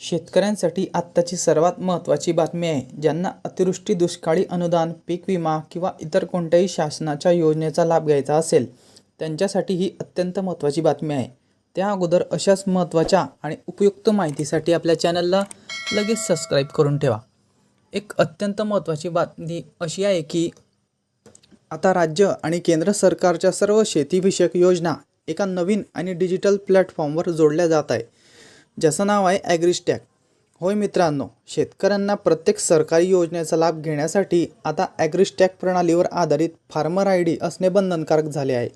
शेतकऱ्यांसाठी आत्ताची सर्वात महत्त्वाची बातमी आहे ज्यांना अतिवृष्टी दुष्काळी अनुदान पीक विमा किंवा इतर कोणत्याही शासनाच्या योजनेचा लाभ घ्यायचा असेल त्यांच्यासाठी ही अत्यंत महत्त्वाची बातमी आहे. त्या अगोदर अशाच महत्त्वाच्या आणि उपयुक्त माहितीसाठी आपल्या चॅनलला लगेच सबस्क्राईब करून ठेवा. एक अत्यंत महत्त्वाची बातमी अशी आहे की आता राज्य आणि केंद्र सरकारच्या सर्व शेतीविषयक योजना एका नवीन आणि डिजिटल प्लॅटफॉर्मवर जोडल्या जात आहे. ज्याचं नाव आहे ॲग्रिस्टॅक. होय मित्रांनो शेतकऱ्यांना प्रत्येक सरकारी योजनेचा लाभ घेण्यासाठी आता ॲग्रिस्टॅक प्रणालीवर आधारित फार्मर आय डी असणे बंधनकारक झाले आहे.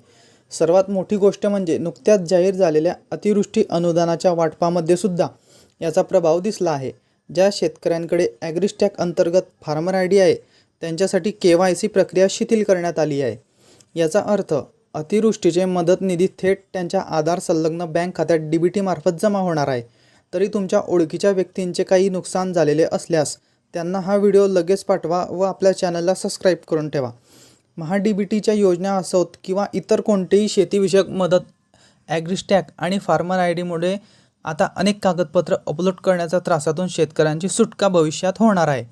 सर्वात मोठी गोष्ट म्हणजे नुकत्याच जाहीर झालेल्या अतिवृष्टी अनुदानाच्या वाटपामध्ये सुद्धा याचा प्रभाव दिसला आहे. ज्या शेतकऱ्यांकडे ॲग्रिस्टॅक अंतर्गत फार्मर आय डी आहे त्यांच्यासाठी के वाय सी प्रक्रिया शिथिल करण्यात आली आहे. याचा अर्थ अतिवृष्टीचे मदत निधी थेट त्यांच्या आधार संलग्न बँक खात्यात डी बी टीमार्फत जमा होणार आहे. तरी तुमच्या ओळखीच्या व्यक्तींचे काही नुकसान झालेले असल्यास त्यांना हा व्हिडिओ लगेच पाठवा व आपल्या चॅनलला सबस्क्राईब करून ठेवा. महा डी बी टीच्या योजना असोत किंवा इतर कोणतेही शेतीविषयक मदत ॲग्रिस्टॅक आणि फार्मर आय डीमुळे आता अनेक कागदपत्र अपलोड करण्याच्या त्रासातून शेतकऱ्यांची सुटका भविष्यात होणार आहे.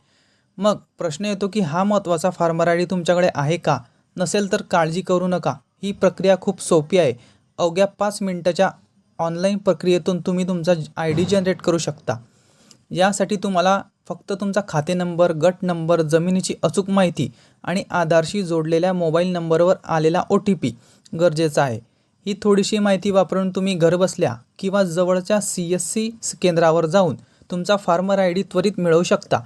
मग प्रश्न येतो की हा महत्त्वाचा फार्मर आय डी तुमच्याकडे आहे का? नसेल तर काळजी करू नका. ही प्रक्रिया खूप सोपी आहे. अवघ्या पाच मिनटाच्या ऑनलाईन प्रक्रियेतून तुम्ही तुमचा आय डी जनरेट करू शकता. यासाठी तुम्हाला फक्त तुमचा खाते नंबर गट नंबर जमिनीची अचूक माहिती आणि आधारशी जोडलेल्या मोबाईल नंबरवर आलेला ओ टी पी गरजेचा आहे. ही थोडीशी माहिती वापरून तुम्ही घरबसल्या किंवा जवळच्या सी एस सी केंद्रावर जाऊन तुमचा फार्मर आय डी त्वरित मिळवू शकता.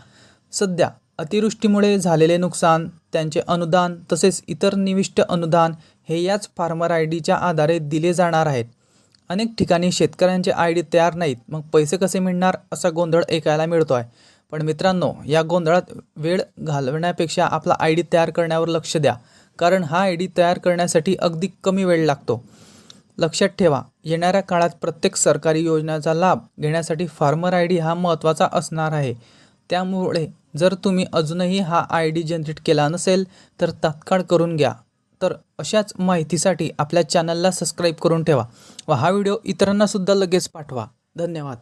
सध्या अतिवृष्टीमुळे झालेले नुकसान त्यांचे अनुदान तसेच इतर निविष्ट अनुदान हे याच फार्मर आय डीच्या आधारे दिले जाणार आहेत. अनेक ठिकाणी शेतकऱ्यांचे आय डी तयार नाहीत. मग पैसे कसे मिळणार असा गोंधळ ऐकायला मिळतो आहे पण मित्रांनो या गोंधळात वेळ घालवण्यापेक्षा आपला आय डी तयार करण्यावर लक्ष द्या. कारण हा आय डी तयार करण्यासाठी अगदी कमी वेळ लागतो. लक्षात ठेवा येणाऱ्या काळात प्रत्येक सरकारी योजनेचा लाभ घेण्यासाठी फार्मर आय डी हा महत्त्वाचा असणार आहे. त्यामुळे जर तुम्ही अजूनही हा आय डी जनरेट केला नसेल तर तात्काळ करून घ्या. तर अशाच माहितीसाठी आपल्या चॅनलला सबस्क्राईब करून ठेवा व हा व्हिडिओ इतरांनासुद्धा लगेच पाठवा. धन्यवाद.